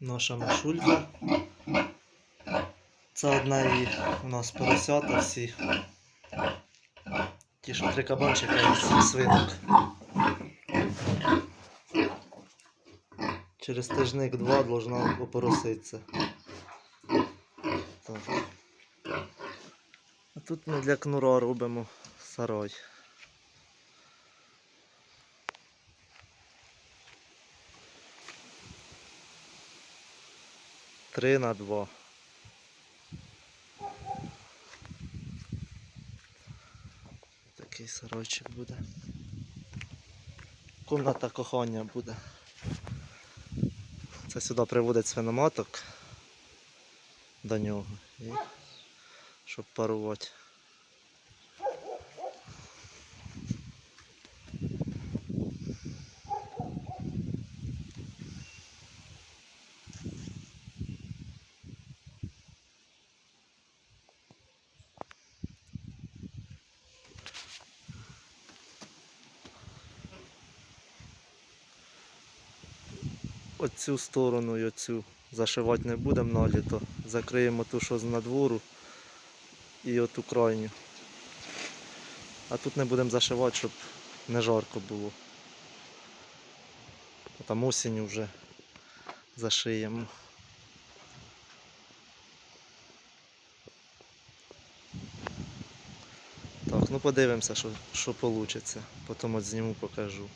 наша Машулька. Це одна її у нас поросята всі. Ті, що три кабанчика і свинок. Через тижник-два должна опороситися. Так. А тут ми для кнура робимо сарай. Три на два. Такий сорочок буде. Комната кохання буде. Це сюди приводить свиноматок до нього. І щоб парувати. Оцю сторону і оцю зашивати не будемо на літо. Закриємо ту, що з надвору і оту крайню. А тут не будемо зашивати, щоб не жарко було. А там осінь вже зашиємо. Так, ну подивимося, що, що вийде. Потім от зніму покажу.